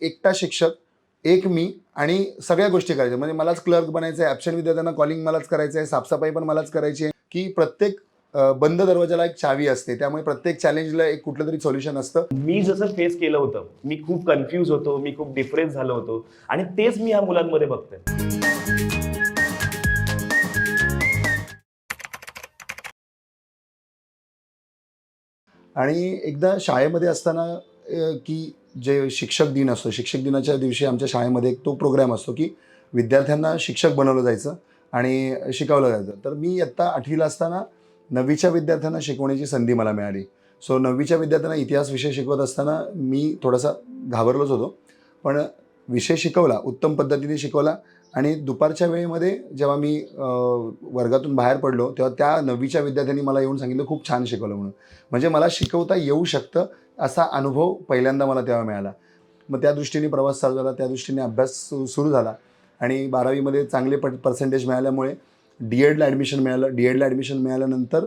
एकटा शिक्षक एक मी आणि सगळ्या गोष्टी करायच्या. म्हणजे मलाच क्लर्क बनायचं आहे ॲबसेंट विद्यार्थ्यांना कॉलिंग मलाच करायचं आहे साफसफाई पण मलाच करायची आहे. की प्रत्येक बंद दरवाजाला एक चावी असते. त्यामुळे प्रत्येक चॅलेंजला एक कुठलं तरी सोल्युशन असतं. मी जसं फेस केलं होतं मी खूप कन्फ्यूज होतो मी खूप डिफरेन्स झालो होतो आणि तेच मी ह्या मुलांमध्ये बघतोय. आणि एकदा शाळेमध्ये असताना की जे शिक्षक दिन असतो शिक्षक दिनाच्या दिवशी आमच्या शाळेमध्ये एक तो प्रोग्राम असतो की विद्यार्थ्यांना शिक्षक बनवलं जायचं आणि शिकवलं जायचं. तर मी आत्ता आठवीला असताना नववीच्या विद्यार्थ्यांना शिकवण्याची संधी मला मिळाली. सो नववीच्या विद्यार्थ्यांना इतिहास विषय शिकवत असताना मी थोडासा घाबरलोच होतो. पण विषय शिकवला उत्तम पद्धतीने शिकवला आणि दुपारच्या वेळेमध्ये जेव्हा मी वर्गातून बाहेर पडलो तेव्हा त्या नववीच्या विद्यार्थ्यांनी मला येऊन सांगितलं खूप छान शिकवलं म्हणून. म्हणजे मला शिकवता येऊ शकतं असा अनुभव पहिल्यांदा मला तेव्हा मिळाला. मग त्या दृष्टीने प्रवास चालू झाला त्या दृष्टीने अभ्यास सु- सुरू झाला. आणि बारावीमध्ये चांगले प पर्सेंटेज मिळाल्यामुळे डी एडला ॲडमिशन मिळालं. डी एडला ॲडमिशन मिळाल्यानंतर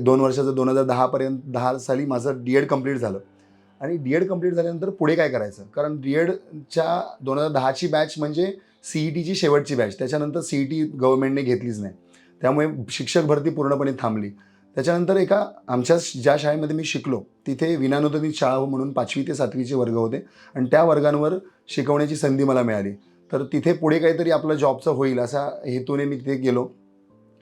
दोन वर्षाचं दोन हजार दहापर्यंत दहा साली माझं डी एड कंप्लीट झालं. आणि डी एड कंप्लीट झाल्यानंतर पुढे काय करायचं? कारण डी एडच्या दोन हजार दहाची बॅच म्हणजे सी ई टीची शेवटची बॅच. त्याच्यानंतर सी ई टी गव्हर्नमेंटने घेतलीच नाही. त्यामुळे शिक्षक भरती पूर्णपणे थांबली. त्याच्यानंतर एका आमच्या ज्या शाळेमध्ये मी शिकलो तिथे विनानुदानित शाळा म्हणून पाचवी ते सातवीचे वर्ग होते आणि त्या वर्गांवर शिकवण्याची संधी मला मिळाली. तर तिथे पुढे काहीतरी आपलं जॉबचं होईल असा हेतूने मी तिथे गेलो.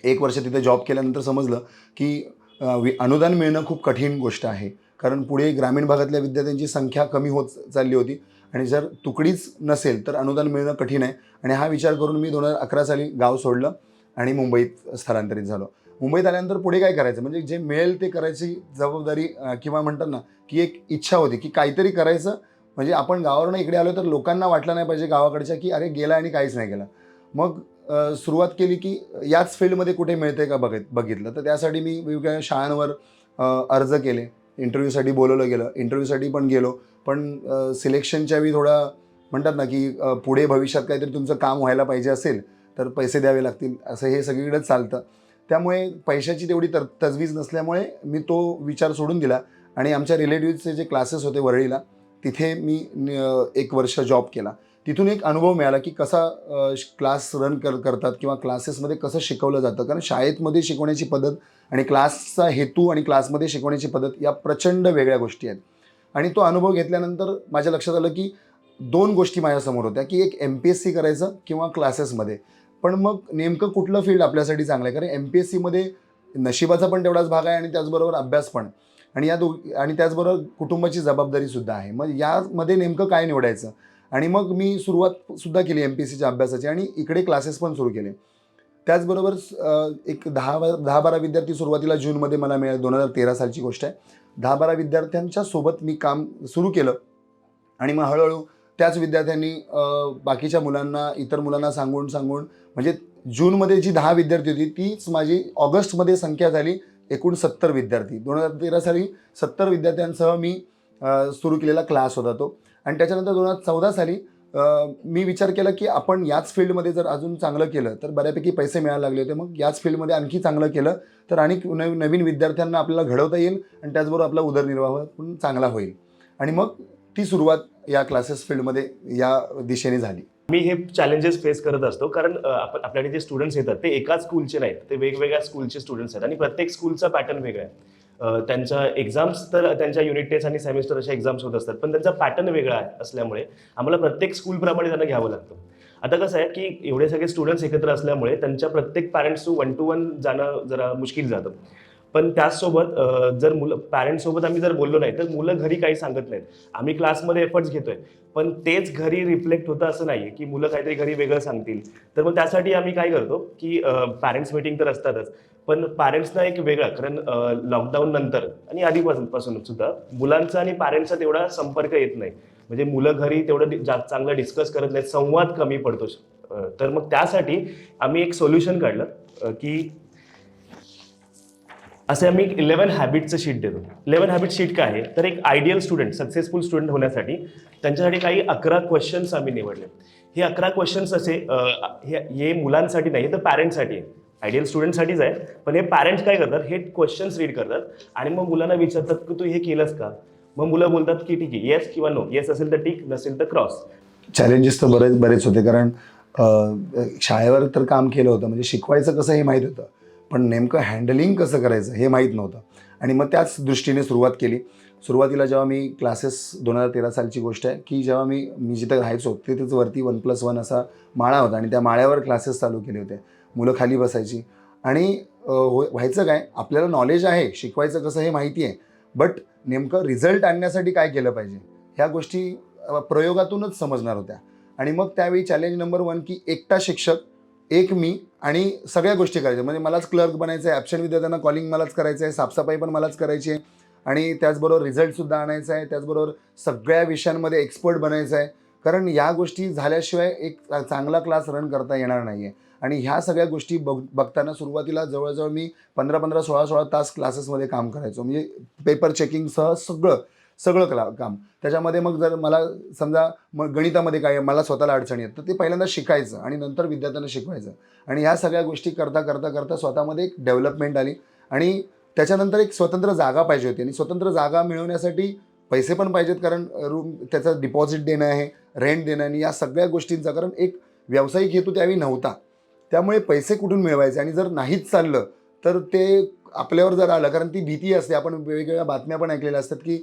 एक वर्ष तिथे जॉब केल्यानंतर समजलं की वि- अनुदान मिळणं खूप कठीण गोष्ट आहे. कारण पुढे ग्रामीण भागातल्या विद्यार्थ्यांची संख्या कमी होत चालली होती आणि जर तुकडीच नसेल तर अनुदान मिळणं कठीण आहे. आणि हा विचार करून मी दोन हजार अकरा साली गाव सोडलं आणि मुंबईत स्थलांतरित झालो. मुंबईत आल्यानंतर पुढे काय करायचं? म्हणजे जे मिळेल ते करायची जबाबदारी किंवा म्हणतात ना की एक इच्छा होती की काहीतरी करायचं. म्हणजे आपण गावावरून इकडे आलो तर लोकांना वाटलं नाही पाहिजे गावाकडच्या की अरे गेला आणि काहीच नाही केलं. मग सुरुवात केली की याच फील्डमध्ये कुठे मिळते का बघित बघितलं? तर त्यासाठी मी वेगवेगळ्या शाळांवर अर्ज केले. इंटरव्ह्यूसाठी बोलवलं गेलं. इंटरव्ह्यूसाठी पण गेलो. पण सिलेक्शनच्या वेळी थोडा म्हणतात ना की पुढे भविष्यात काहीतरी तुमचं काम व्हायला पाहिजे असेल तर पैसे द्यावे लागतील असं हे सगळीकडेच चालतं. त्यामुळे पैशाची तेवढी तर तजवीज नसल्यामुळे मी तो विचार सोडून दिला आणि आमच्या रिलेटिव्हचे जे क्लासेस होते वरळीला तिथे मी न- एक वर्ष जॉब केला. तिथून एक अनुभव मिळाला की कसा क्लास रन कर करतात किंवा क्लासेसमध्ये कसं शिकवलं जातं. कारण शाळेतमध्ये शिकवण्याची पद्धत आणि क्लासचा हेतू आणि क्लासमध्ये शिकवण्याची पद्धत या प्रचंड वेगळ्या गोष्टी आहेत. आणि तो अनुभव घेतल्यानंतर माझ्या लक्षात आलं की दोन गोष्टी माझ्यासमोर होत्या की एक एम पी एस सी करायचं किंवा क्लासेसमध्ये पण मग नेमकं कुठलं फील्ड आपल्यासाठी चांगलं आहे? कारण एम पी एस सीमध्ये नशिबाचा पण तेवढाच भाग आहे आणि त्याचबरोबर अभ्यास पण. आणि या दो आणि त्याचबरोबर कुटुंबाची जबाबदारीसुद्धा आहे. मग यामध्ये नेमकं काय निवडायचं? आणि मग मी सुरुवात सुद्धा केली एम पी एस सीच्या अभ्यासाची आणि इकडे क्लासेस पण सुरू केले. त्याचबरोबर एक दहा दहा बारा विद्यार्थी सुरुवातीला जूनमध्ये मला मिळाले. दोन हजार तेरा सालची गोष्ट आहे. दहा बारा विद्यार्थ्यांच्या सोबत मी काम सुरू केलं. आणि मग हळूहळू त्याच विद्यार्थ्यांनी बाकीच्या मुलांना इतर मुलांना सांगून सांगून म्हणजे जूनमध्ये जी दहा विद्यार्थी होती तीच माझी ऑगस्टमध्ये संख्या झाली एकूण सत्तर विद्यार्थी. दोन हजार तेरा साली सत्तर विद्यार्थ्यांसह मी सुरू केलेला क्लास होता तो. आणि त्याच्यानंतर दोन हजार चौदा साली मी विचार केला की आपण याच फील्डमध्ये जर अजून चांगलं केलं तर बऱ्यापैकी पैसे मिळायला लागले होते. मग याच फील्डमध्ये आणखी चांगलं केलं तर आणि नवीन नवीन विद्यार्थ्यांना आपल्याला घडवता येईल आणि त्याचबरोबर आपला उदरनिर्वाह पण चांगला होईल. आणि मग ती सुरुवात या क्लासेस फील्डमध्ये या दिशेने झाली. मी हे चॅलेंजेस फेस करत असतो कारण आपण आपल्याकडे जे स्टुडंट्स येतात ते एकाच स्कूलचे नाहीत ते वेगवेगळ्या स्कूलचे स्टुडंट्स आहेत आणि प्रत्येक स्कूलचा पॅटर्न वेगळा आहे. त्यांच्या एक्झाम्स तर त्यांच्या युनिट टेस्ट आणि सेमिस्टर अशा एक्झाम्स होत असतात पण त्यांचा पॅटर्न वेगळा आहे असल्यामुळे आम्हाला प्रत्येक स्कूलप्रमाणे त्यांना घ्यावं लागतं. आता कसं आहे की एवढे सगळे स्टुडंट्स एकत्र असल्यामुळे त्यांच्या प्रत्येक parents to one to one जाणं जरा मुश्किल जातं. पण त्याचसोबत जर मुलं पॅरेंट्ससोबत आम्ही जर बोललो नाही तर मुलं घरी काही सांगत नाहीत. आम्ही क्लासमध्ये एफर्ट्स घेतोय. पण तेच घरी रिफ्लेक्ट होतं असं नाही की मुलं काहीतरी घरी वेगळं सांगतील. तर मग त्यासाठी आम्ही काय करतो की पॅरेंट्स मीटिंग तर असतातच. पण पॅरेंट्सना एक वेगळा कारण लॉकडाऊन नंतर आणि आधीपासून पासून सुद्धा मुलांचा आणि पॅरेंट्सचा तेवढा संपर्क येत नाही. म्हणजे मुलं घरी तेवढं जा- चांगलं डिस्कस करत नाहीत संवाद कमी पडतो. तर मग त्यासाठी आम्ही एक सोल्युशन काढलं की असे आम्ही इलेवन हॅबिटचं शीट देतो. इलेव्हन हॅबिट शीट काय आहे? तर एक आयडियल स्टुडंट सक्सेसफुल स्टुडंट होण्यासाठी त्यांच्यासाठी काही अकरा क्वेश्चन्स आम्ही निवडले. हे अकरा क्वेश्चन्स असे हे मुलांसाठी नाही तर पॅरेंट्ससाठी आहे. आयडियल स्टुडंटसाठीच आहे. पण हे पॅरेंट्स काय करतात? हे क्वेश्चन्स रीड करतात. आणि मग मुलांना विचारतात की तू हे केलंस का? मग मुलं बोलतात की ठीक आहे येस किंवा नो येस असेल तर ठीक नसेल तर क्रॉस चॅलेंजेस तर बरेच बरेच होते. कारण शाळेवर तर काम केलं होतं. म्हणजे शिकवायचं कसं हे माहीत होतं. पण नेमकं हँडलिंग कसं करायचं हे माहीत नव्हतं. आणि मग त्याच दृष्टीने सुरुवात केली. सुरुवातीला जेव्हा मी क्लासेस दोन हजार तेरा सालची गोष्ट आहे की जेव्हा मी मी जिथं राहायचो तिथेच वरती वन प्लस वन असा माळा होता आणि त्या माळ्यावर क्लासेस चालू केले होते. मुलं खाली बसायची. आणि हो- व्हायचं काय आपल्याला नॉलेज आहे शिकवायचं कसं हे माहिती आहे बट नेमकं रिझल्ट आणण्यासाठी काय केलं पाहिजे ह्या गोष्टी प्रयोगातूनच समजणार होत्या. आणि मग त्यावेळी चॅलेंज नंबर वन की एकटा शिक्षक एक मी आणि सगळ्या गोष्टी करायच्या. म्हणजे मलाच क्लर्क बनायचं आहे ॲप्शन विद्यार्थ्यांना कॉलिंग मलाच करायचं आहे साफसफाई पण मलाच करायची आहे. आणि त्याचबरोबर रिझल्टसुद्धा आणायचा आहे. त्याचबरोबर सगळ्या विषयांमध्ये एक्सपर्ट बनायचं आहे. कारण या गोष्टी झाल्याशिवाय एक चांगला क्लास रन करता येणार नाही आहे आणि ह्या सगळ्या गोष्टी बघ बघताना सुरुवातीला जवळजवळ मी पंधरा पंधरा सोळा सोळा तास क्लासेसमध्ये काम करायचो. म्हणजे पेपर चेकिंगसह सगळं सगळं कला काम. त्याच्यामध्ये मग जर मला समजा मग गणितामध्ये काय मला स्वतःला अडचणी आहेत तर ते पहिल्यांदा शिकायचं आणि नंतर विद्यार्थ्यांना शिकवायचं. आणि ह्या सगळ्या गोष्टी करता करता करता स्वतःमध्ये एक डेव्हलपमेंट आली आणि त्याच्यानंतर एक स्वतंत्र जागा पाहिजे होती आणि स्वतंत्र जागा मिळवण्यासाठी पैसे पण पाहिजेत कारण रूम त्याचं डिपॉझिट देणं आहे रेंट देणं आणि या सगळ्या गोष्टींचा कारण एक व्यावसायिक हेतू त्यावेळी नव्हता. त्यामुळे पैसे कुठून मिळवायचे आणि जर नाहीच चाललं तर ते आपल्यावर जर आलं कारण ती भीती असते आपण वेगवेगळ्या बातम्या पण ऐकलेल्या असतात की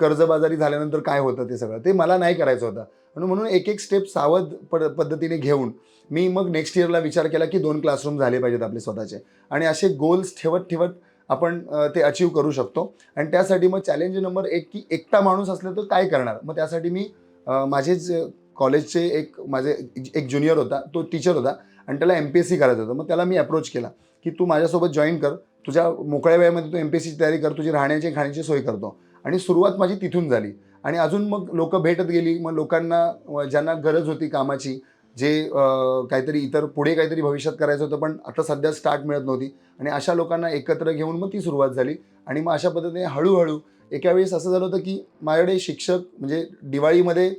कर्जबाजारी झाल्यानंतर काय होतं ते सगळं? ते मला नाही करायचं होतं. म्हणून म्हणून एक एक स्टेप सावध पड पद्धतीने घेऊन मी मग नेक्स्ट इयरला विचार केला की दोन क्लासरूम झाले पाहिजेत आपले स्वतःचे. आणि असे गोल्स ठेवत ठेवत आपण ते अचीव करू शकतो. आणि त्यासाठी मग चॅलेंज नंबर एक की एकटा माणूस असलं तर काय करणार? मग त्यासाठी मी माझेच कॉलेजचे एक माझे एक ज्युनियर होता तो टीचर होता आणि त्याला एम पी एस सी करायचं होतं. मग त्याला मी अप्रोच केला की तू माझ्यासोबत जॉईन कर. तुझ्या मोकळ्या वेळेमध्ये तू एम पी एस सीची तयारी कर. तुझी राहण्याची खाण्याची सोय करतो. आणि सुरुवात माझी तिथून झाली. आणि अजून मग लोक भेटत गेली. मग लोकांना ज्यांना गरज होती कामाची जे काहीतरी इतर पुढे काहीतरी भविष्यात करायचं होतं पण आता सध्या स्टार्ट मिळत नव्हती. आणि अशा लोकांना एकत्र घेऊन मग ती सुरुवात झाली. आणि मग अशा पद्धतीने हळूहळू एका वेळेस असं झालं होतं की माझ्याकडे शिक्षक म्हणजे दिवाळीमध्ये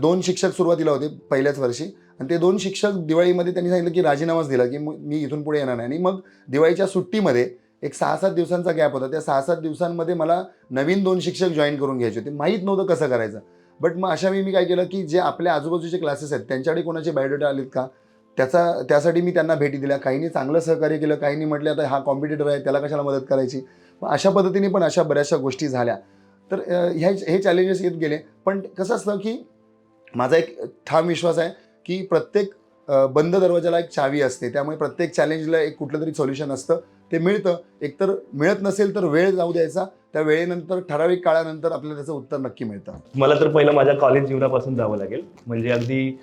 दोन शिक्षक सुरुवातीला होते पहिल्याच वर्षी. आणि ते दोन शिक्षक दिवाळीमध्ये त्यांनी सांगितलं की राजीनामाच दिला की मग मी इथून पुढे येणार नाही. आणि मग दिवाळीच्या सुट्टीमध्ये एक सहा सात दिवसांचा गॅप होता. त्या सहा सात दिवसांमध्ये मला नवीन दोन शिक्षक जॉईन करून घ्यायचे होते. माहीत नव्हतं कसं करायचं. बट मग अशा वेळी मी काय केलं की जे आपल्या आजूबाजूचे क्लासेस आहेत त्यांच्याकडे कोणाचे बायोडेटा आलेत का? त्याचा त्यासाठी मी त्यांना भेटी दिल्या. काहींनी चांगलं सहकार्य केलं काहींनी म्हटलं आता हा कॉम्पिटिटर आहे त्याला कशाला मदत करायची? मग अशा पद्धतीने पण अशा बऱ्याचशा गोष्टी झाल्या. तर ह्या हे चॅलेंजेस येत गेले. पण कसं असतं की माझा एक ठाम विश्वास आहे की प्रत्येक बंद दरवाजाला एक चावी असते. त्यामुळे प्रत्येक चॅलेंजला एक कुठलं तरी सोल्युशन असतं. ते मिळतं. एकतर मिळत नसेल तर वेळ जाऊ द्यायचा. त्या वेळेनंतर ठराविक काळानंतर आपल्याला त्याचं उत्तर नक्की मिळतं. मला तर पहिलं माझ्या कॉलेज जीवनापासून जावं लागेल. म्हणजे अगदी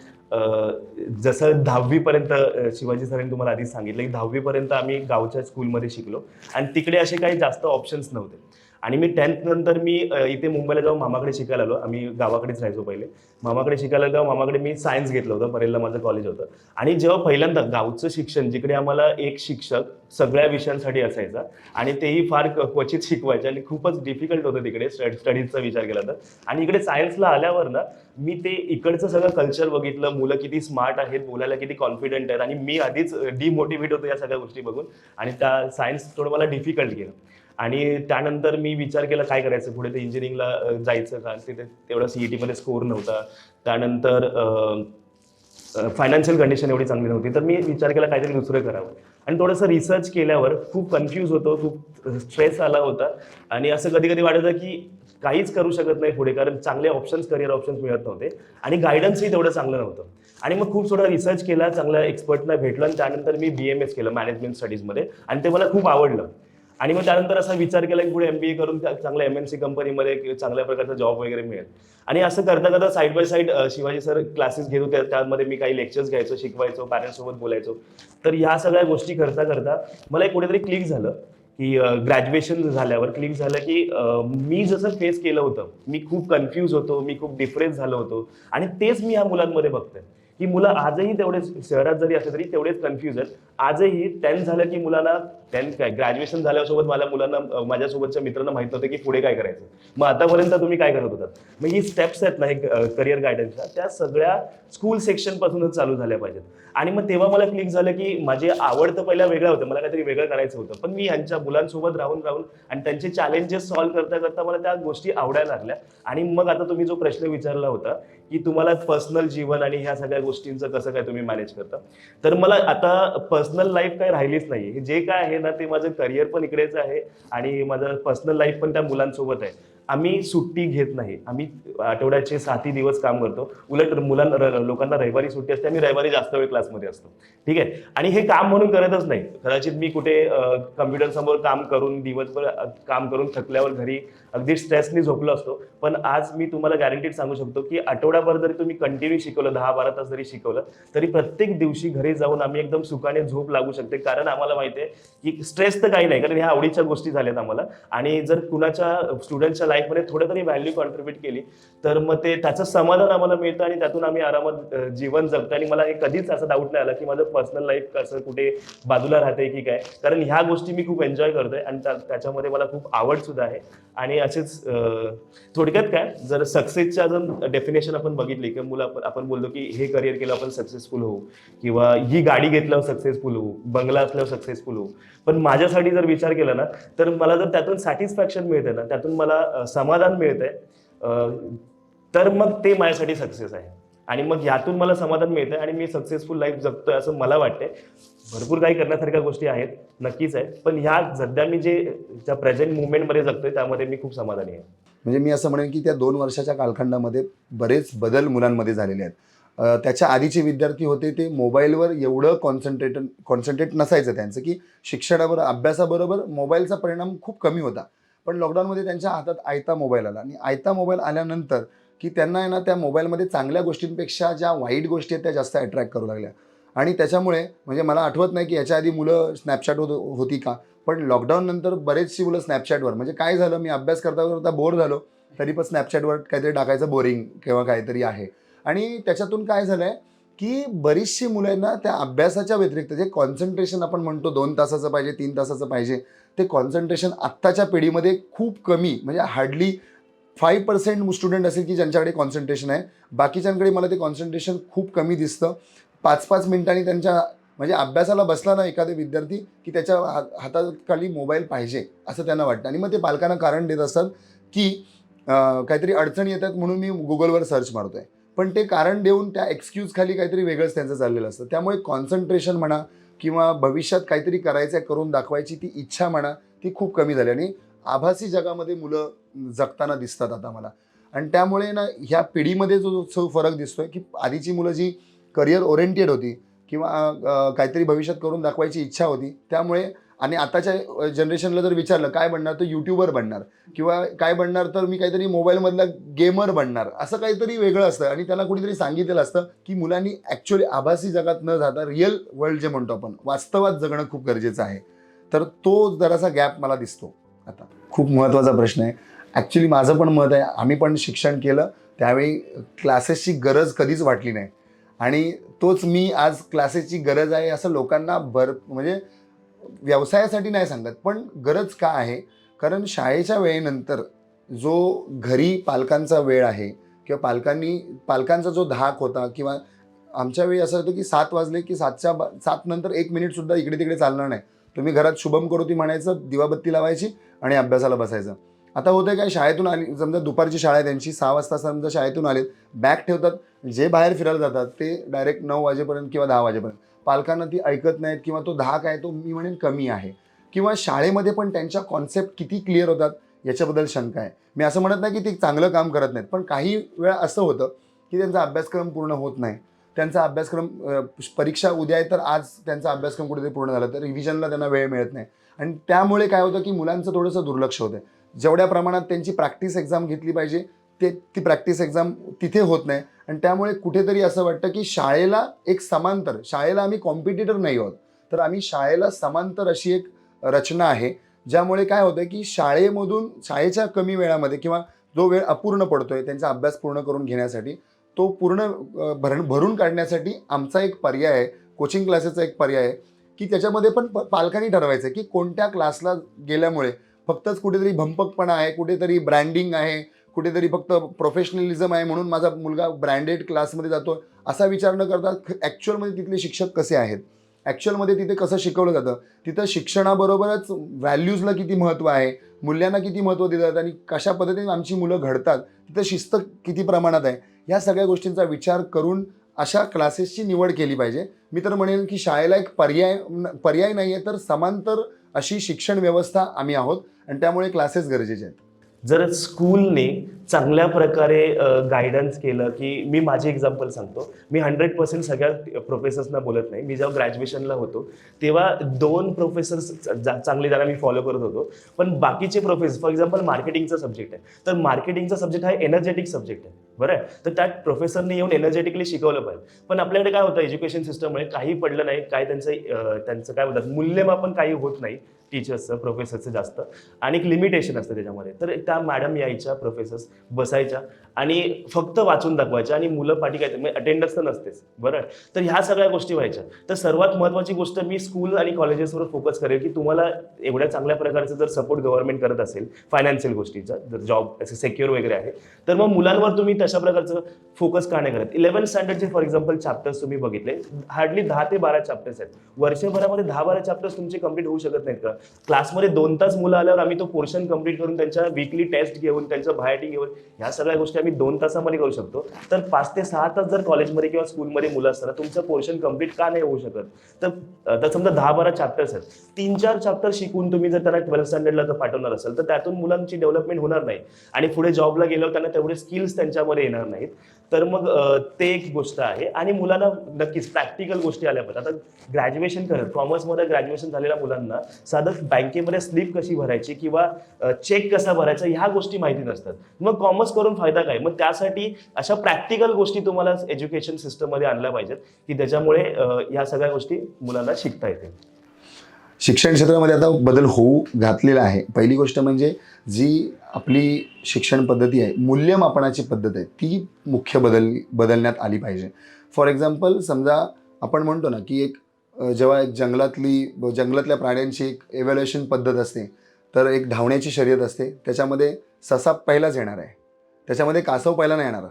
जसं दहावीपर्यंत शिवाजी सरांनी तुम्हाला आधी सांगितलं की दहावीपर्यंत आम्ही गावच्या स्कूलमध्ये शिकलो. आणि तिकडे असे काही जास्त ऑप्शन्स नव्हते. आणि मी टेन्थ नंतर मी इथे मुंबईला जाऊन मामाकडे शिकायला आलो. आम्ही गावाकडेच राहायचो पहिले. मामाकडे शिकायला जाऊन मामाकडे मी सायन्स घेतलं होतं. परेलला माझं कॉलेज होतं. आणि जेव्हा पहिल्यांदा गावचं शिक्षण जिकडे आम्हाला एक शिक्षक सगळ्या विषयांसाठी असायचा आणि तेही फार क्वचित शिकवायचे आणि खूपच डिफिकल्ट होतं तिकडे स्टडीजचा विचार केला तर. आणि इकडे सायन्सला आल्यावर ना मी ते इकडचं सगळं कल्चर बघितलं. मुलं किती स्मार्ट आहेत बोलायला किती कॉन्फिडंट आहेत आणि मी आधीच डिमोटिवेट होतो या सगळ्या गोष्टी बघून. आणि त्या सायन्स थोडं मला डिफिकल्ट गेलं. आणि त्यानंतर मी विचार केला काय करायचं? पुढे ते इंजिनिअरिंगला जायचं का? तिथे तेवढा सीईटी टीमध्ये स्कोर नव्हता. त्यानंतर फायनान्शियल कंडिशन एवढी चांगली नव्हती. तर मी विचार केला काहीतरी दुसरं करावं. आणि थोडंसं रिसर्च केल्यावर खूप कन्फ्यूज होतो खूप स्ट्रेस आला होता. आणि असं कधी कधी वाटायचं की काहीच करू शकत नाही पुढे कारण चांगले ऑप्शन्स करिअर ऑप्शन्स मिळत नव्हते. आणि गायडन्सही तेवढं चांगलं नव्हतं. आणि मग खूप थोडा रिसर्च केला चांगल्या एक्सपर्टना भेटलं आणि त्यानंतर मी बी एम एस केलं मॅनेजमेंट स्टडीजमध्ये आणि ते मला खूप आवडलं. आणि मग त्यानंतर असा विचार केला की पुढे एम बी ए करून चांगल्या एम एन सी कंपनीमध्ये चांगल्या प्रकारचा जॉब वगैरे मिळेल. आणि असं करता करता side by side Shivaji sir classes घेत होते. त्यामध्ये मी काही लेक्चर्स घ्यायचो शिकवायचो पॅरेंट्ससोबत बोलायचो. तर ह्या सगळ्या गोष्टी करता करता मला एक कुठेतरी क्लिक झालं की ग्रॅज्युएशन झाल्यावर क्लिक झालं की मी जसं फेस केलं होतं मी खूप कन्फ्यूज होतो मी खूप डिफरन्स झालो होतो. आणि तेच मी ह्या मुलांमध्ये बघतोय. की मुलं आजही तेवढेच शहरात जरी असले तरी तेवढेच कन्फ्युज आहेत. आजही टेन्थ झालं की मुलांना टेन्थ काय ग्रॅज्युएशन झाल्यासोबत माझ्या मुलांना माझ्यासोबतच्या मित्रांना माहीत नव्हतं की पुढे काय करायचं. मग आतापर्यंत तुम्ही काय करत होतात? मग ही स्टेप्स आहेत ना हे करिअर गायडन्सच्या त्या सगळ्या स्कूल सेक्शनपासूनच चालू झाल्या पाहिजेत. आणि मग तेव्हा मला क्लिक झालं की माझे आवड तर पहिला वेगळं होतं मला काहीतरी वेगळं करायचं होतं. पण मी ह्यांच्या मुलांसोबत राहून राहून आणि त्यांचे चॅलेंजेस सॉल्व्ह करता करता मला त्या गोष्टी आवडायला लागल्या. आणि मग आता तुम्ही जो प्रश्न विचारला होता की तुम्हाला पर्सनल जीवन आणि ह्या सगळ्या गोष्टींचं कसं काय तुम्ही मॅनेज करता? तर मला आता पर्सनल लाईफ काय राहिलीच नाही जे काय आहे ना ते माझं करिअर पण इकडेच आहे आणि माझं पर्सनल लाईफ पण त्या मुलांसोबत आहे. आम्ही सुट्टी घेत नाही. आम्ही आठवड्याचे सातही दिवस काम करतो. उलट मुलांना र- लोकांना रविवारी सुट्टी असते आम्ही रविवारी जास्त वेळ क्लासमध्ये असतो. ठीक आहे? आणि हे काम म्हणून करतच नाही. कदाचित मी कुठे कम्प्युटर समोर काम करून दिवसभर काम करून थकल्यावर घरी अगदी स्ट्रेसनी झोपलो असतो. पण आज मी तुम्हाला गॅरंटीड सांगू शकतो की आठवड्याभर जरी तुम्ही कंटिन्यू शिकवलं दहा बारा तास जरी शिकवलं तरी प्रत्येक दिवशी घरी जाऊन आम्ही एकदम सुखाने झोप लागू शकते. कारण आम्हाला माहिती आहे की स्ट्रेस तर काही नाही कारण ह्या आवडीच्या गोष्टी झाल्यात आम्हाला. आणि जर कुणाच्या स्टुडंटच्या लाईफमध्ये थोडं तरी व्हॅल्यू कॉन्ट्रीब्यूट केली. तर मग ते त्याचं समाधान आम्हाला मिळतं आणि त्यातून आम्ही आरामात जीवन जगतो. आणि मला हे कधीच असं डाऊट नाही आला की माझं पर्सनल लाईफ कसं कुठे बाजूला राहते की काय. कारण ह्या गोष्टी मी खूप एन्जॉय करतोय आणि त्या- त्याच्यामध्ये मला खूप आवड सुद्धा आहे. आणि असेच थोडक्यात काय जर सक्सेसच्या जर डेफिनेशन आपण बघितली की मुलं आपण आपण बोललो की हे करिअर केलं आपण सक्सेसफुल होऊ. किंवा ही गाडी घेतल्यावर सक्सेसफुल होऊ. बंगला असल्यावर सक्सेसफुल होऊ. पण माझ्यासाठी जर विचार केला ना तर मला जर त्यातून सॅटिस्फॅक्शन मिळते ना त्यातून मला समाधान मिळतंय. तर मग ते माझ्यासाठी सक्सेस आहे. आणि मग यातून मला समाधान मिळतंय आणि मी सक्सेसफुल लाईफ जगतोय असं मला वाटतंय. भरपूर काही करण्यासारख्या गोष्टी आहेत नक्कीच आहे पण ह्या सध्या मी जे त्या प्रेझेंट मुवमेंटमध्ये जगतोय त्यामध्ये मी खूप समाधानी आहे. म्हणजे मी असं म्हणेन की त्या दोन वर्षाच्या कालखंडामध्ये बरेच बदल मुलांमध्ये झालेले आहेत. त्याच्या आधीचे विद्यार्थी होते ते मोबाईलवर एवढं कॉन्सन्ट्रेट कॉन्सन्ट्रेट नसायचं त्यांचं की शिक्षणाबरोबर अभ्यासाबरोबर मोबाईलचा परिणाम खूप कमी होता. पण लॉकडाऊनमध्ये त्यांच्या हातात आयता मोबाईल आला. आणि आयता मोबाईल आल्यानंतर की त्यांना आहे ना त्या मोबाईलमध्ये चांगल्या गोष्टींपेक्षा ज्या वाईट गोष्टी आहेत त्या जास्त अट्रॅक्ट करू लागल्या. आणि त्याच्यामुळे म्हणजे मला आठवत नाही की याच्या आधी मुलं स्नॅपचॅट होत होती का? पण लॉकडाऊननंतर बरेचशी मुलं स्नॅपचॅटवर म्हणजे काय झालं मी अभ्यास करता करता बोर झालो तरी पण स्नॅपचॅटवर काहीतरी टाकायचं बोरिंग किंवा काहीतरी आहे. आणि त्याच्यातून काय झालं आहे की बरीचशी मुलं ना त्या अभ्यासाच्या व्यतिरिक्त जे कॉन्सन्ट्रेशन आपण म्हणतो दोन तासाचं पाहिजे तीन तासाचं पाहिजे ते कॉन्सन्ट्रेशन आत्ताच्या पिढीमध्ये खूप कमी म्हणजे हार्डली फाईव्ह पर्सेंट स्टुडंट असेल की ज्यांच्याकडे कॉन्सन्ट्रेशन आहे. बाकीच्यांकडे मला ते कॉन्सन्ट्रेशन खूप कमी दिसतं. पाच पाच मिनिटांनी त्यांच्या म्हणजे अभ्यासाला बसला ना एखादा विद्यार्थी की त्याच्या हा हाताखाली मोबाईल पाहिजे असं त्यांना वाटतं. आणि मग ते पालकांना कारण देत असतात की काहीतरी अडचणी येतात म्हणून मी गुगलवर सर्च मारतो आहे पण ते कारण देऊन त्या एक्सक्यूज खाली काहीतरी वेगळंच त्यांचं चाललेलं असतं. त्यामुळे कॉन्सन्ट्रेशन म्हणा किंवा भविष्यात काहीतरी करायचं आहे, करून दाखवायची ती इच्छा म्हणा ती खूप कमी झाली. आणि आभासी जगामध्ये मुलं जगताना दिसतात आता मला. आणि त्यामुळे ना ह्या पिढीमध्ये जो जो फरक दिसतोय की आधीची मुलं जी करिअर ओरिएंटेड होती किंवा काहीतरी भविष्यात करून दाखवायची इच्छा होती त्यामुळे आणि आताच्या जनरेशनला जर विचारलं काय बनणार? तर यूट्यूबर बनणार. किंवा काय बनणार? तर मी काहीतरी मोबाईलमधला गेमर बनणार. असं काहीतरी वेगळं असतं. आणि त्याला कुणीतरी सांगितलेलं असतं की मुलांनी ॲक्च्युली आभासी जगात न जाता रिअल वर्ल्ड जे म्हणतो आपण वास्तवात जगणं खूप गरजेचं आहे. तर तो जरासा गॅप मला दिसतो आता. खूप महत्त्वाचा प्रश्न आहे. ॲक्च्युली माझं पण मत आहे. आम्ही पण शिक्षण केलं. त्यावेळी क्लासेसची गरज कधीच वाटली नाही. आणि तोच मी आज क्लासेसची गरज आहे असं लोकांना भर म्हणजे व्यवसायासाठी नाही सांगत पण गरज का आहे? कारण शाळेच्या वेळेनंतर जो घरी पालकांचा वेळ आहे किंवा पालकांनी पालकांचा जो धाक होता किंवा आमच्या वेळी असं होतं की सात वाजले की सातच्या बा सात नंतर एक मिनिटसुद्धा इकडे तिकडे चालणार नाही. तुम्ही घरात शुभम करोती म्हणायचं दिवाबत्ती लावायची आणि अभ्यासाला बसायचं. आता होतं काय शाळेतून आली समजा दुपारची शाळा आहे त्यांची सहा वाजता समजा शाळेतून आलेत बॅग ठेवतात जे बाहेर फिरायला जातात ते डायरेक्ट नऊ वाजेपर्यंत किंवा दहा वाजेपर्यंत. पालकांना ती ऐकत नाहीत किंवा तो धाक आहे तो मी म्हणेन कमी आहे. किंवा शाळेमध्ये पण त्यांच्या कॉन्सेप्ट किती क्लिअर होतात याच्याबद्दल शंका आहे. मी असं म्हणत नाही की ते चांगलं काम करत नाहीत पण काही वेळा असं होतं की त्यांचा अभ्यासक्रम पूर्ण होत नाही. त्यांचा अभ्यासक्रम परीक्षा उद्या आहे तर आज त्यांचा अभ्यासक्रम कुठेतरी पूर्ण झाला तर रिव्हिजनला त्यांना वेळ मिळत नाही. आणि त्यामुळे काय होतं की मुलांचं थोडंसं दुर्लक्ष होतं. जेवढ्या प्रमाणात त्यांची प्रॅक्टिस एक्झाम घेतली पाहिजे ते ती प्रॅक्टिस एक्झाम तिथे होत नाही. आणि त्यामुळे कुठेतरी असं वाटतं की शाळेला एक समांतर शाळेला आम्ही कॉम्पिटिटर नाही आहोत. तर आम्ही शाळेला समांतर अशी एक रचना आहे ज्यामुळे काय होतं की शाळेमधून शाळेच्या कमी वेळामध्ये किंवा जो वेळ अपूर्ण पडतोय त्यांचा अभ्यास पूर्ण करून घेण्यासाठी तो पूर्ण भरण भरून काढण्यासाठी आमचा एक पर्याय आहे कोचिंग क्लासेसचा एक पर्याय आहे की त्याच्यामध्ये पण प- पालकांनी ठरवायचं की कोणत्या क्लासला गेल्यामुळे फक्तच कुठेतरी भंपकपणा आहे कुठेतरी ब्रँडिंग आहे कुठेतरी फक्त प्रोफेशनलिझम आहे म्हणून माझा मुलगा ब्रँडेड क्लासमध्ये जातो. असा विचार न करता ॲक्च्युअलमध्ये तिथले शिक्षक कसे आहेत? ॲक्च्युअलमध्ये तिथे कसं शिकवलं जातं? तिथं शिक्षणाबरोबरच व्हॅल्यूजला किती महत्त्व आहे? मूल्यांना किती महत्त्व दिलं जातं? आणि कशा पद्धतीने आमची मुलं घडतात? तिथं शिस्त किती प्रमाणात आहे? ह्या सगळ्या गोष्टींचा विचार करून अशा क्लासेसची निवड केली पाहिजे. मी तर म्हणेन की शाळेला एक पर्याय पर्याय नाही आहे तर समांतर अशी शिक्षण व्यवस्था आम्ही आहोत. आणि त्यामुळे क्लासेस गरजेचे आहेत. जर स्कूलने चांगल्या प्रकारे गायडन्स केलं की मी माझे एक्झाम्पल सांगतो. मी हंड्रेड पर्सेंट सगळ्या प्रोफेसर्सना बोलत नाही. मी जेव्हा ग्रॅज्युएशनला होतो तेव्हा दोन प्रोफेसर्स चांगले ज्यांना मी फॉलो करत होतो. पण बाकीचे प्रोफेसर फॉर एक्झाम्पल मार्केटिंगचा सब्जेक्ट आहे. तर मार्केटिंगचा सब्जेक्ट हा एनर्जेटिक सब्जेक्ट आहे. बरं? आहे तर त्यात प्रोफेसरने येऊन एनर्जेटिकली शिकवलं पाहिजे. पण आपल्याकडे काय होतं एज्युकेशन सिस्टममुळे काही पडलं नाही काय त्यांचं त्यांचं काय होतात मूल्यमापन काही होत नाही. टीचर्सचं प्रोफेसरचं जास्त. आणि एक लिमिटेशन असतं त्याच्यामध्ये. तर त्या मॅडम यायच्या प्रोफेसर्स बसायच्या आणि फक्त वाचून दाखवायच्या. आणि मुलं पाठी काय म्हणजे अटेंडन्स तर नसतेच. बरं? तर ह्या सगळ्या गोष्टी व्हायच्या. तर सर्वात महत्त्वाची गोष्ट मी स्कूल आणि कॉलेजेसवर फोकस करेल की तुम्हाला एवढ्या चांगल्या प्रकारचं जर सपोर्ट गव्हर्नमेंट करत असेल फायनान्शियल गोष्टीचा जर जॉब असे सेक्युअर वगैरे आहे तर मग मुलांवर तुम्ही तशा प्रकारचं फोकस का नाही करत? इलेव्हन स्टँडर्डचे फॉर एक्झाम्पल चॅप्टर्स तुम्ही बघितले. हार्डली दहा ते बारा चॅप्टर्स आहेत. वर्षभरामध्ये दहा बारा चॅप्टर्स तुमचे कंप्लीट होऊ शकत नाहीत का? क्लासमध्ये दोन तास मुलं आल्यावर आम्ही तो पोर्शन कंप्लीट करून त्यांच्या वीकली टेस्ट घेऊन त्यांचं बायोटिंग घेऊन ह्या सगळ्या गोष्टी आम्ही दोन तासामध्ये करू शकतो. तर पाच ते सहा तास जर कॉलेजमध्ये किंवा स्कूलमध्ये मुलं असताना तुमचं पोर्शन कंप्लीट का नाही होऊ शकत? तर तर समजा दहा बारा चॅप्टर्स आहेत. तीन चार चॅप्टर शिकून तुम्ही जर त्यांना ट्वेल्थ स्टँडर्डला जर पाठवणार असेल तर त्यातून मुलांची डेव्हलपमेंट होणार नाही. आणि पुढे जॉबला गेल्यावर त्यांना तेवढे स्किल्स त्यांच्यामध्ये येणार नाहीत. तर मग ते एक गोष्ट आहे. आणि मुलांना नक्कीच प्रॅक्टिकल गोष्टी आल्या पाहिजे आता ग्रॅज्युएशन करत कॉमर्समध्ये ग्रॅज्युएशन झालेल्या मुलांना साधं बँकेमध्ये स्लिप कशी भरायची किंवा चेक कसा भरायचा ह्या गोष्टी माहिती नसतात. मग कॉमर्स करून फायदा काय? मग त्यासाठी अशा प्रॅक्टिकल गोष्टी तुम्हाला एज्युकेशन सिस्टममध्ये आणल्या पाहिजेत की त्याच्यामुळे ह्या सगळ्या गोष्टी मुलांना शिकता येतील. शिक्षण क्षेत्रामध्ये आता बदल होऊ घातलेला आहे. पहिली गोष्ट म्हणजे जी आपली शिक्षण पद्धती आहे मूल्यमापनाची पद्धत आहे ती मुख्य बदल बदलण्यात आली पाहिजे. फॉर एक्झाम्पल समजा आपण म्हणतो ना की एक जेव्हा एक जंगलातली जंगलातल्या प्राण्यांची एक एव्हॅल्युएशन पद्धत असते तर एक धावण्याची शर्यत असते त्याच्यामध्ये ससा पहिलाच येणार आहे. त्याच्यामध्ये कासव पहिला नाही येणार.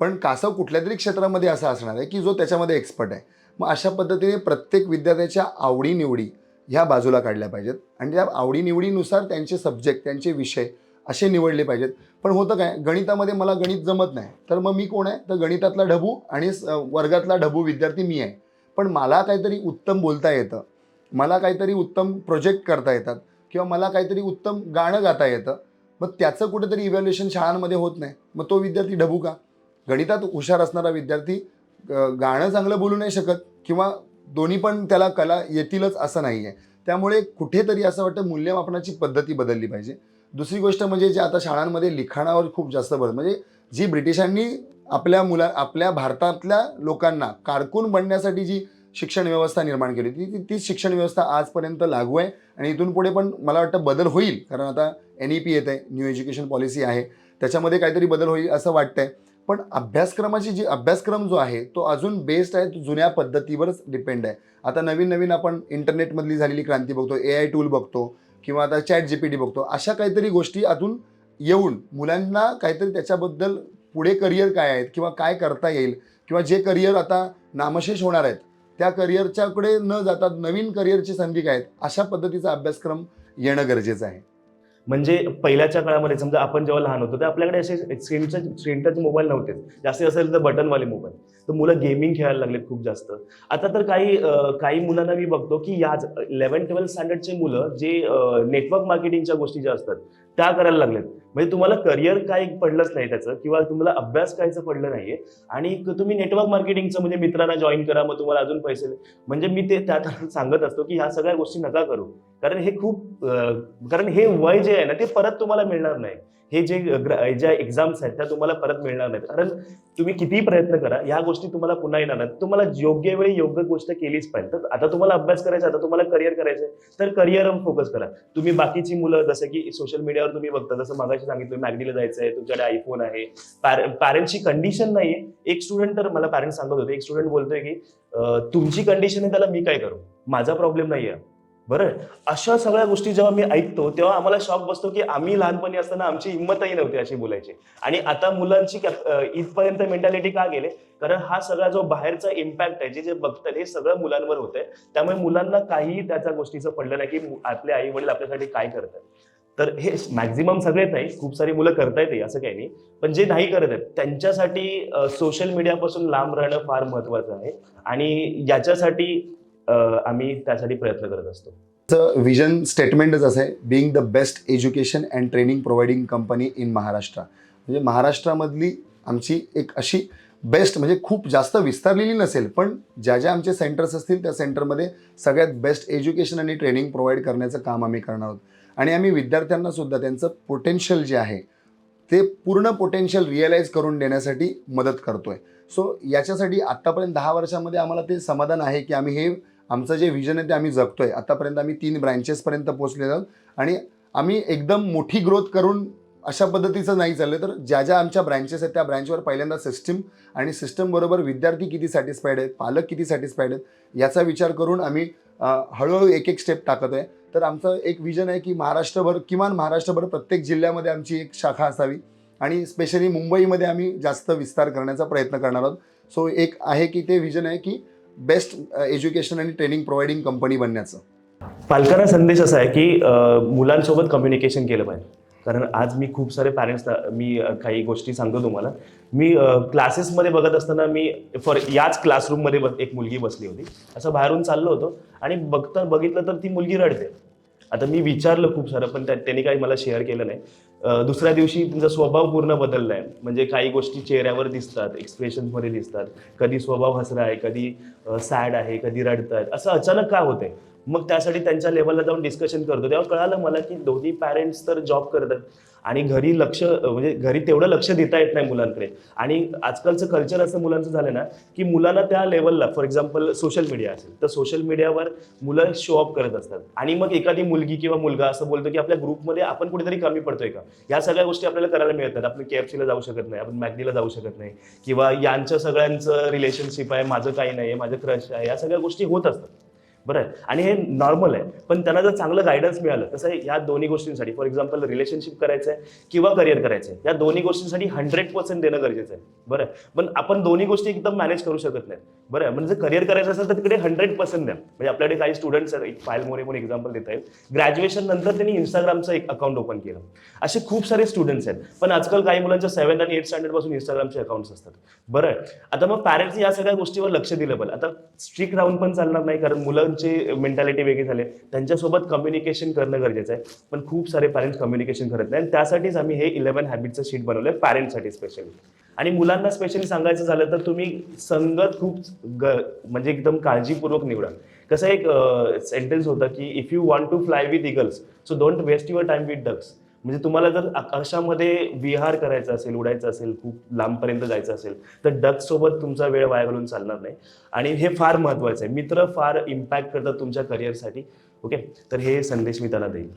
पण कासव कुठल्या तरी क्षेत्रामध्ये असा असणार आहे की जो त्याच्यामध्ये एक्सपर्ट आहे. मग अशा पद्धतीने प्रत्येक विद्यार्थ्याच्या आवडीनिवडी ह्या बाजूला काढल्या पाहिजेत. आणि त्या आवडीनिवडीनुसार त्यांचे सब्जेक्ट त्यांचे विषय असे निवडले पाहिजेत. पण होतं काय गणितामध्ये मला गणित जमत नाही. तर मग मी कोण आहे? तर गणितातला ढबू आणि स- वर्गातला ढबू विद्यार्थी मी आहे. पण मला काहीतरी उत्तम बोलता येतं. मला काहीतरी उत्तम प्रोजेक्ट करता येतात. किंवा मला काहीतरी उत्तम गाणं गाता येतं. मग त्याचं कुठेतरी इव्हॅल्युएशन शाळांमध्ये होत नाही. मग तो विद्यार्थी ढबू का? गणितात हुशार असणारा विद्यार्थी गाणं चांगलं बोलू नाही शकत. किंवा दोन्ही पण त्याला कला येतीलच असं नाही आहे त्यामुळे कुठेतरी असं वाटतं मूल्यमापनाची पद्धती बदलली पाहिजे. दुसरी गोष्ट म्हणजे जे आता शाळांमध्ये लिखाणावर खूप जास्त भर म्हणजे जी ब्रिटिशांनी आपल्या मुला आपल्या भारतातल्या लोकांना कारकून बनण्यासाठी जी शिक्षण व्यवस्था निर्माण केली ती ती- तीच शिक्षण व्यवस्था आजपर्यंत लागू आहे. आणि इथून पुढे पण मला वाटतं बदल होईल कारण आता एन ई पी येत आहे न्यू एज्युकेशन पॉलिसी आहे. त्याच्यामध्ये काहीतरी बदल होईल असं वाटतंय. पण अभ्यासक्रमाची जी अभ्यासक्रम जो आहे तो अजून बेस्ड आहे तो जुन्या पद्धतीवरच डिपेंड आहे. आता नवीन नवीन आपण इंटरनेटमधली झालेली क्रांती बघतो ए आय टूल बघतो किंवा आता चॅट जी पी टी बघतो अशा काहीतरी गोष्टी अजून येऊन मुलांना काहीतरी त्याच्याबद्दल पुढे करिअर काय आहेत किंवा काय करता येईल किंवा जे करिअर आता नामशेष होणार आहेत त्या करिअरच्याकडे न जाता नवीन करिअरची संधी काय आहेत अशा पद्धतीचा अभ्यासक्रम येणं गरजेचं आहे. म्हणजे पहिल्याच्या काळामध्ये समजा आपण जेव्हा लहान होतो तर आपल्याकडे असे स्क्रीनचे स्क्रीन टच मोबाईल नव्हते जास्तीत असेल तर बटनवाले मोबाईल तर मुलं गेमिंग खेळायला लागलेत खूप जास्त. आता तर काही काही मुलांना मी बघतो की याच इलेव्हन ट्वेल्थ स्टँडर्डचे मुलं जे नेटवर्क मार्केटिंगच्या गोष्टी ज्या असतात त्या करायला लागलेत. म्हणजे तुम्हाला करिअर काही पडलंच नाही त्याचं किंवा तुम्हाला अभ्यास कायचं पडलं नाहीये आणि तुम्ही नेटवर्क मार्केटिंगचं म्हणजे मित्रांना जॉईन करा मग तुम्हाला अजून पैसे दे. म्हणजे मी ते त्यात सांगत असतो की ह्या सगळ्या गोष्टी नका करू. कारण हे खूप कारण हे वय जे आहे ना ते परत तुम्हाला मिळणार नाही. हे जे ज्या एक्झाम्स आहेत त्या तुम्हाला परत मिळणार नाहीत. कारण तुम्ही कितीही प्रयत्न करा या गोष्टी तुम्हाला पुन्हा येणार नाहीत. तुम्हाला योग्य वेळी योग्य गोष्ट केलीच पाहिजे. तर आता तुम्हाला अभ्यास करायचा आता तुम्हाला करिअर करायचं तर करिअरवर फोकस करा. तुम्ही बाकीची मुलं जसं की सोशल मीडियावर तुम्ही बघता जसं मागाशी सांगितलं सांगितलं मॅगडीला आहे तुमच्याकडे आयफोन आहे. पॅरेंटची कंडिशन नाहीये. एक स्टुडंट तर मला पॅरेंट्स सांगत होते. एक स्टुडंट बोलतोय की तुमची कंडिशन आहे त्याला मी काय करू? माझा प्रॉब्लेम नाहीये. बरं? अशा सगळ्या गोष्टी जेव्हा मी ऐकतो तेव्हा आम्हाला शॉक बसतो की आम्ही लहानपणी असताना आमची हिंमतही नव्हती अशी बोलायची. आणि आता मुलांची इथपर्यंत मेंटॅलिटी का गेले? कारण हा सगळा जो बाहेरचा इम्पॅक्ट आहे जे जे बघतात हे सगळं मुलांवर होत आहे त्यामुळे मुलांना काहीही त्याच्या गोष्टीचं पडलं नाही की आपले आई वडील आपल्यासाठी काय करतात. तर हे मॅक्झिमम सगळेच नाही खूप सारी मुलं करतायत असं काही नाही. पण जे नाही करत आहेत त्यांच्यासाठी सोशल मीडियापासून लांब राहणं फार महत्वाचं आहे. आणि याच्यासाठी आम्ही त्यासाठी प्रयत्न करत असतो. विजन स्टेटमेंटच असं आहे. Being the best education and training providing company in Maharashtra म्हणजे महाराष्ट्रामधली आमची एक अशी बेस्ट म्हणजे खूप जास्त विस्तारलेली नसेल पण ज्या ज्या आमचे सेंटर्स असतील त्या सेंटरमध्ये सगळ्यात बेस्ट एज्युकेशन आणि ट्रेनिंग प्रोव्हाइड करण्याचं काम आम्ही करणार आहोत. आणि आम्ही विद्यार्थ्यांना सुद्धा त्यांचं पोटेन्शियल जे आहे ते पूर्ण पोटेन्शियल रिअलाईज करून देण्यासाठी मदत करतोय. सो याच्यासाठी आत्तापर्यंत दहा वर्षामध्ये आम्हाला ते समाधान आहे की आम्ही हे आमचं जे विजन आहे ते आम्ही जगतोय. आतापर्यंत आम्ही तीन ब्रँचेसपर्यंत पोहोचलेलो आहोत. आणि आम्ही एकदम मोठी ग्रोथ करून अशा पद्धतीचं नाही चाललं तर ज्या ज्या आमच्या ब्रँचेस आहेत त्या ब्रँचवर पहिल्यांदा सिस्टीम आणि सिस्टमबरोबर विद्यार्थी किती सॅटिस्फाईड आहेत पालक किती सॅटिस्फाईड आहेत याचा विचार करून आम्ही हळूहळू एक एक स्टेप टाकत आहे तर आमचं एक विजन आहे की महाराष्ट्रभर किमान महाराष्ट्रभर प्रत्येक जिल्ह्यामध्ये आमची एक शाखा असावी. आणि स्पेशली मुंबईमध्ये आम्ही जास्त विस्तार करण्याचा प्रयत्न करणार आहोत. सो एक आहे की ते विजन आहे की बेस्ट एज्युकेशन आणि ट्रेनिंग प्रोव्हाइडिंग कंपनी बनण्याचं. पालकांना संदेश असा आहे की मुलांसोबत कम्युनिकेशन केलं पाहिजे. कारण आज मी खूप सारे पॅरेंट्सना मी काही गोष्टी सांगतो तुम्हाला. मी क्लासेसमध्ये बघत असताना मी फॉर याच क्लासरूममध्ये बस एक मुलगी बसली होती. असं बाहेरून चाललो होतो आणि बघता बघितलं तर ती मुलगी रडते. आता मी विचारलं खूप सारं पण त्या- त्यांनी काही मला शेअर केलं नाही. दुसऱ्या दिवशी तुमचा स्वभाव पूर्ण बदलला आहे म्हणजे काही गोष्टी चेहऱ्यावर दिसतात एक्सप्रेशनमध्ये दिसतात. कधी स्वभाव हसरा आहे कधी सॅड आहे कधी रडतात असं अचानक का होतंय? मग त्यासाठी त्यांच्या लेवलला जाऊन डिस्कशन करतो. तेव्हा कळालं मला की दोन्ही पॅरेंट्स तर जॉब करतात. आणि घरी लक्ष म्हणजे घरी तेवढं लक्ष देता येत नाही मुलांकडे. आणि आजकालचं कल्चर असं मुलांचं झालं ना की मुलांना त्या लेवलला फॉर एक्झाम्पल सोशल मीडिया असेल तर सोशल मीडियावर मुलं शो ऑफ करत असतात. आणि मग एखादी मुलगी किंवा मुलगा असं बोलतो की आपल्या ग्रुपमध्ये आपण कुठेतरी कमी पडतोय का? या सगळ्या गोष्टी आपल्याला करायला मिळत नाहीत आपण केएफसीला जाऊ शकत नाही आपण मॅगडीला जाऊ शकत नाही किंवा यांच्या सगळ्यांचं रिलेशनशिप आहे माझं काही नाही आहे माझं क्रश आहे या सगळ्या गोष्टी होत असतात. बरं आहे. आणि हे नॉर्मल आहे. पण त्यांना जर चांगलं गायडन्स मिळालं तसं आहे या दोन्ही गोष्टींसाठी फॉर एक्झाम्पल रिलेशनशिप करायचं आहे किंवा करिअर करायचं आहे या दोन्ही गोष्टींसाठी हंड्रेड पर्सेंट देणं गरजेचं आहे. बरं आहे. पण आपण दोन्ही गोष्टी एकदम मॅनेज करू शकत नाही. बरं आहे. म्हणजे करिअर करायचं असेल तर तिकडे हंड्रेड पर्सेंट द्या. म्हणजे आपल्याकडे काही स्टुडंट्स आहेत एक फाईल मोरे म्हणून एक्झाम्पल देता येईल. ग्रॅज्युएशन नंतर त्यांनी इंस्टाग्रामचं एक अकाउंट ओपन केलं. असे खूप सारे स्टुडंट्स आहेत. पण आजकाल काही मुलांच्या सेवन आणि एट स्टँडर्डपासून इंस्टाग्रामचे अकाउंट्स असतात. बरं आहे. आता मग पॅरेंट्स या सगळ्या गोष्टीवर लक्ष दिलं पाहिजे. आता स्ट्रिक्ट राहून पण चालणार नाही कारण मुलं मुलांची मेंटॅलिटी वेगळी झाली त्यांच्यासोबत कम्युनिकेशन करणं गरजेचं आहे. पण खूप सारे पॅरेंट्स कम्युनिकेशन करत नाही. आणि त्यासाठीच आम्ही हे इलेव्हन हॅबिटचं शीट बनवलं आहे पॅरेंट्ससाठी स्पेशली आणि मुलांना स्पेशली सांगायचं झालं तर तुम्ही संगत खूप ग म्हणजे एकदम काळजीपूर्वक निवडा. कसं एक सेंटेन्स होतं की if you want to fly with eagles so don't waste your time with ducks म्हणजे तुम्हाला जर आकाशामध्ये विहार करायचा असेल उडायचं असेल खूप लांबपर्यंत जायचं असेल तर डक सोबत तुमचा वेळ वाया घालून चालणार नाही. आणि हे फार महत्वाचं आहे. मित्र फार इम्पॅक्ट करतात तुमच्या करिअरसाठी ओके तर हे संदेश मी त्याला देईल